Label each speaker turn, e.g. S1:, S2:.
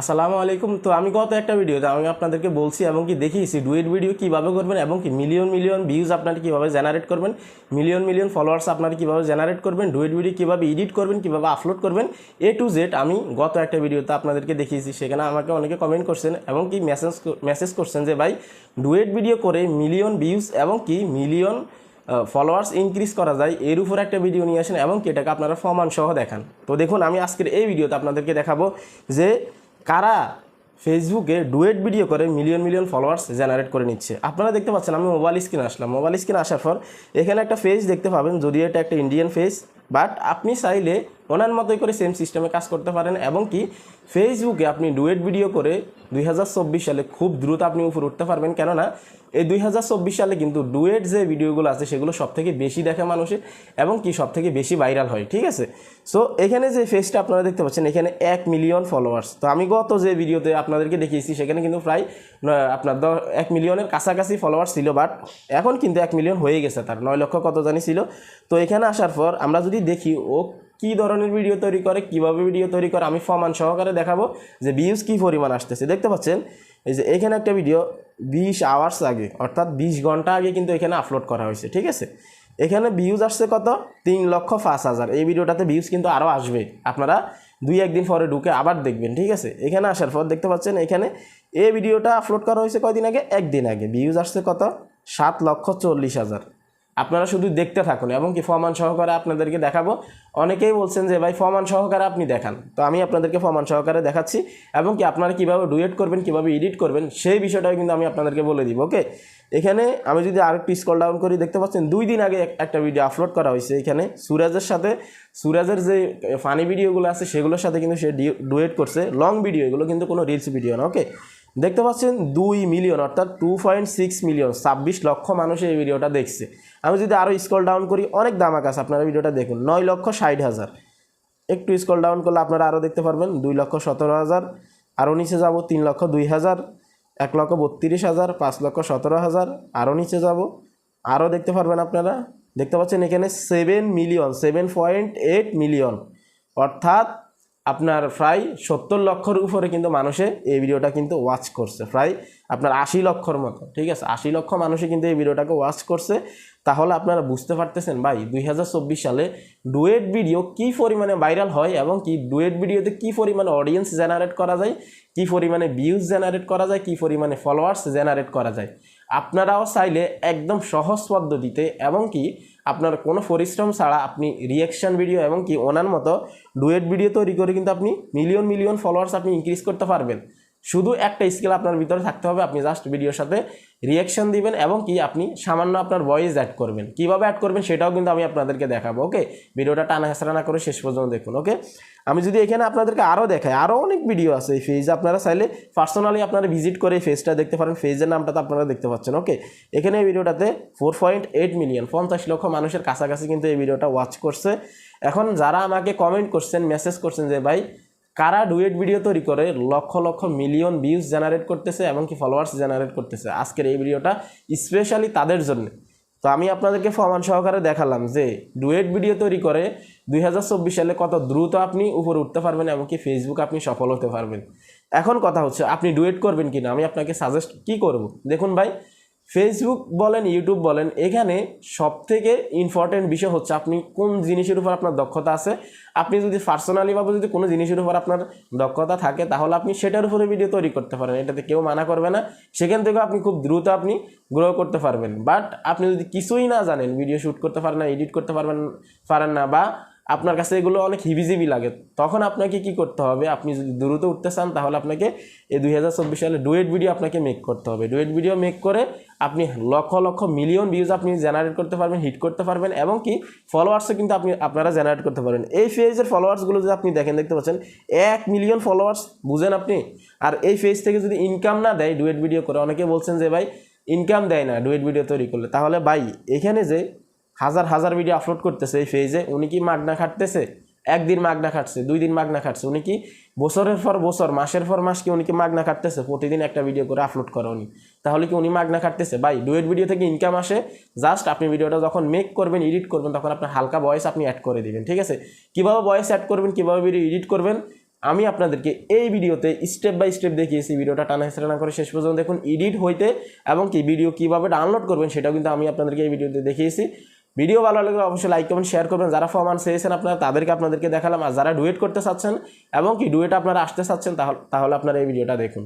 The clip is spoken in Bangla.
S1: আসসালামু আলাইকুম। তো আমি গত একটা ভিডিওতে আমি আপনাদেরকে বলছি এবং কি দেখিয়েছি ডুয়েট ভিডিও কীভাবে করবেন এবং কি মিলিয়ন মিলিয়ন ভিউজ আপনারা কীভাবে জেনারেট করবেন মিলিয়ন মিলিয়ন ফলোয়ার্স আপনারা কীভাবে জেনারেট করবেন, ডুয়েট ভিডিও কীভাবে এডিট করবেন, কীভাবে আপলোড করবেন এ টু জেড আমি গত একটা ভিডিওতে আপনাদেরকে দেখিয়েছি। সেখানে আমাকে অনেকে কমেন্ট করছেন এবং কি মেসেজ মেসেজ করছেন যে, ভাই, ডুয়েট ভিডিও করে মিলিয়ন ভিউজ এবং কি মিলিয়ন ফলোয়ার্স ইনক্রিজ করা যায়, এর উপর একটা ভিডিও নিয়ে আসেন এবং কি এটাকে আপনারা ফমান সহ দেখান। তো দেখুন, আমি আজকের এই ভিডিওতে আপনাদেরকে দেখাবো যে কারা ফেসবুকে ডুয়েট ভিডিও করে মিলিয়ন মিলিয়ন ফলোয়ার্স জেনারেট করে নিচ্ছে? আপনারা দেখতে পাচ্ছেন, আমি মোবাইল স্ক্রিন আসলাম। মোবাইল স্ক্রিন আসার পর এখানে একটা ফেজ দেখতে পাবেন যদিও এটা একটা ইন্ডিয়ান ফেজ বাট আপনি চাইলে ওনার মতোই করে সেম সিস্টেমে কাজ করতে পারেন এবং কি ফেসবুকে আপনি ডুয়েট ভিডিও করে দুই হাজার চব্বিশ সালে খুব দ্রুত আপনি উপরে উঠতে পারবেন। কেননা এই দুই হাজার চব্বিশ সালে কিন্তু ডুয়েট যে ভিডিওগুলো আছে সেগুলো সব থেকে বেশি দেখে মানুষে এবং কি সব থেকে বেশি ভাইরাল হয়, ঠিক আছে? সো এখানে যে ফেসটা আপনারা দেখতে পাচ্ছেন, এখানে এক মিলিয়ন ফলোয়ার্স তো আমি গত যে ভিডিওতে আপনাদেরকে দেখিয়েছি, সেখানে কিন্তু প্রায় আপনার এক মিলিয়নের কাছাকাছি ফলোয়ার্স ছিল বাট এখন কিন্তু এক মিলিয়ন হয়ে গেছে তার, নয় লক্ষ কত জানি ছিল। তো এখানে আসার পর আমরা যদি দেখি, ও কী ধরনের ভিডিও তৈরি করে, কীভাবে ভিডিও তৈরি করে, আমি ফমান সহকারে দেখাবো যে ভিউজ কী পরিমাণ আসতেছে। দেখতে পাচ্ছেন? এই যে এখানে একটা ভিডিও বিশ আওয়ার্স আগে অর্থাৎ বিশ ঘণ্টা আগে কিন্তু এখানে আপলোড করা হয়েছে, ঠিক আছে? এখানে ভিউজ আসছে কত? তিন লক্ষ পাঁচ হাজার। এই ভিডিওটাতে ভিউজ কিন্তু আরও আসবে। আপনারা দুই একদিন পরে ঢুকে আবার দেখবেন, ঠিক আছে? এখানে আসার পর দেখতে পাচ্ছেন, এখানে এই ভিডিওটা আপলোড করা হয়েছে কয়দিন আগে? একদিন আগে। ভিউজ আসছে কত? সাত লক্ষ চল্লিশ হাজার। আপনারা শুধু দেখতে থাকুন এবং কি ফমান সহকারে আপনাদেরকে দেখাবো। অনেকেই বলছেন যে, ভাই ফমান সহকারে আপনি দেখান। তো আমি আপনাদেরকে ফমান সহকারে দেখাচ্ছি এবং কি আপনারা কীভাবে ডুয়েট করবেন, কীভাবে এডিট করবেন, সেই বিষয়টাও কিন্তু আমি আপনাদেরকে বলে দিব, ওকে? এখানে আমি যদি আরেকটু স্কল ডাউন করি, দেখতে পাচ্ছেন দুই দিন আগে একটা ভিডিও আপলোড করা হয়েছে এখানে সুরাজের সাথে। সুরাজের যে ফানি ভিডিওগুলো আছে, সেগুলোর সাথে কিন্তু সে ডুয়েট করছে। লং ভিডিও, এগুলো কিন্তু কোনো রিলস ভিডিও না, ওকে? দেখতে পাচ্ছেন দুই মিলিয়ন অর্থাৎ টু পয়েন্ট সিক্স মিলিয়ন ছাব্বিশ লক্ষ মানুষ এই ভিডিওটা দেখছে। আমি যদি আরও স্কল ডাউন করি, অনেক দামাক আছে আপনারা ভিডিওটা দেখুন, নয় লক্ষ ষাট হাজার। একটু স্কল ডাউন করলে আপনারা আরও দেখতে পারবেন, দুই লক্ষ সতেরো হাজার আরও নিচে যাব তিন লক্ষ দুই হাজার, এক লক্ষ বত্রিশ হাজার, পাঁচ লক্ষ সতেরো হাজার আরও নিচে যাব আরও দেখতে পারবেন আপনারা, দেখতে পাচ্ছেন এখানে seven million seven point eight million অর্থাৎ আপনার প্রায় সত্তর লক্ষর উপরে কিন্তু মানুষে এই ভিডিওটা কিন্তু ওয়াচ করছে। প্রায় আপনার আশি লক্ষর মতো, ঠিক আছে? আশি লক্ষ মানুষে কিন্তু এই ভিডিওটাকে ওয়াচ করছে। তাহলে আপনারা বুঝতে পারতেছেন, ভাই, দুই হাজার চব্বিশ সালে ডুয়েট ভিডিও কী পরিমাণে ভাইরাল হয় এবং কি ডুয়েট ভিডিওতে কী পরিমাণে অডিয়েন্স জেনারেট করা যায়, কী পরিমাণে ভিউজ জেনারেট করা যায়, কী পরিমাণে ফলোয়ার্স জেনারেট করা যায়, আপনারাও চাইলে একদম সহজ পদ্ধতিতে এবং কি আপনার কোনো পরিশ্রম ছাড়া আপনি রিয়াকশন ভিডিও এবং কি ওনার মতো ডুয়েট ভিডিও তৈরি করে কিন্তু আপনি মিলিয়ন মিলিয়ন ফলোয়ার্স আপনি ইনক্রিজ করতে পারবেন। শুধু একটা স্কিল আপনার ভিতরে থাকতে হবে, আপনি জাস্ট ভিডিওর সাথে রিয়াকশন দিবেন এবং কি আপনি সামান্য আপনার ভয়েস অ্যাড করবেন। কীভাবে অ্যাড করবেন সেটাও কিন্তু আমি আপনাদেরকে দেখাবো ওকে ভিডিওটা টানা হেসরা না করে শেষ পর্যন্ত দেখুন ওকে আমি যদি এখানে আপনাদেরকে আরও দেখাই আরও অনেক ভিডিও আছে এই ফেজে আপনারা চাইলে পার্সোনালি আপনারা ভিজিট করে এই ফেজটা দেখতে পারেন ফেজের নামটা তো আপনারা দেখতে পাচ্ছেন ওকে এখানে এই ভিডিওটাতে ফোর পয়েন্ট এইট মিলিয়ন পঞ্চাশ লক্ষ মানুষের কাছাকাছি কিন্তু এই ভিডিওটা ওয়াচ করছে। এখন যারা আমাকে কমেন্ট করছেন মেসেজ করছেন যে, ভাই কারা ডুয়েট ভিডিও তৈরি করে? Lakh lakh million views generate করতেছে এবং কি ফলোয়ার্স জেনারেট করতেছে। আজকের এই ভিডিওটা স্পেশালি তাদের জন্য। তো আমি আপনাদেরকে ফমান সহকারে দেখালাম যে ডুয়েট ভিডিও তৈরি করে দুই হাজার চব্বিশ সালে কত দ্রুত আপনি উপরে উঠতে পারবেন এমনকি ফেসবুক আপনি সফল হতে পারবেন। এখন কথা হচ্ছে, আপনি ডুয়েট করবেন কিনা? আমি আপনাকে সাজেস্ট কি করব? দেখুন ভাই ফেসবুক বলেন ইউটিউব বলেন, এখানে সব থেকে ইম্পর্টেন্ট বিষয় হচ্ছে আপনি কোন জিনিসের উপর আপনার দক্ষতা আছে। আপনি যদি পার্সোনালি পার্সোনালিভাবে যদি কোনো জিনিসের উপর আপনার দক্ষতা থাকে, তাহলে আপনি সেটার উপরে ভিডিও তৈরি করতে পারেন। এটাতে কেউ মানা করবে না। সেখান থেকে আপনি খুব দ্রুত আপনি গ্রো করতে পারবেন। বাট আপনি যদি কিছুই না জানেন ভিডিও শ্যুট করতে পারেন না এডিট করতে পারবেন, পারেন না বা আপনার কাছে এগুলো অনেক হিবিজিবি লাগে। তখন আপনাকে কি করতে হবে? আপনি যদি দ্রুত উঠতে চান, তাহলে আপনাকে এই দুই হাজার চব্বিশ সালে ডুয়েট ভিডিও আপনাকে মেক করতে হবে। ডুয়েট ভিডিও মেক করে আপনি লক্ষ লক্ষ মিলিয়ন ভিউজ আপনি জেনারেট করতে পারবেন হিট করতে পারবেন এবং কি ফলোয়ার্সও কিন্তু আপনি, আপনারা জেনারেট করতে পারবেন। এই ফেজের ফলোয়ার্সগুলো যদি আপনি দেখেন, দেখতে পাচ্ছেন, এক মিলিয়ন ফলোয়ার্স বুঝেন আপনি? আর এই ফেজ থেকে যদি ইনকাম না দেয়, ডুয়েট ভিডিও করে, অনেকে বলছেন যে ভাই ইনকাম দেয় না ডুয়েট ভিডিও তৈরি করলে। তাহলে ভাই, এখানে যে হাজার হাজার ভিডিও আপলোড করতেছে এই ফেজে উনি কি মাগনা খাটতেছে? একদিন মাগনা খাটছে, দুই দিন মাগনা খাটছে। উনি কি বছরের পর বছর, মাসের পর মাস কি উনি কি মাগনা খাটতেছে? প্রতিদিন একটা ভিডিও করে আপলোড করে উনি। তাহলে কি উনি মাগনা খাটতেছে? ভাই ডুয়েট ভিডিও থেকে ইনকাম আসে। জাস্ট আপনি ভিডিওটা যখন মেক করবেন এডিট করবেন, তখন আপনার হালকা ভয়েস আপনি অ্যাড করে দিবেন, ঠিক আছে? কীভাবে ভয়েস অ্যাড করবেন, কীভাবে ভিডিও এডিট করবেন, আমি আপনাদেরকে এই ভিডিওতে স্টেপ বাই স্টেপ দেখিয়েছি। ভিডিওটা টানা হেসরা করে শেষ পর্যন্ত দেখুন এডিট হইতে এবং কি ভিডিও কীভাবে ডাউনলোড করবেন, সেটাও কিন্তু আমি আপনাদেরকে এই ভিডিওতে দেখিয়েছি। ভিডিও ভালো লাগলে অবশ্যই লাইক কমেন্ট শেয়ার করবেন। যারা ফর্ম চেয়েছেন আপনারা, তাদেরকে আপনাদেরকে দেখালাম। আর যারা ডুয়েট করতে চাচ্ছেন এবং কি ডুয়েট আপনারা আসতে চাচ্ছেন, তাহলে তাহলে আপনারা এই ভিডিওটা দেখুন।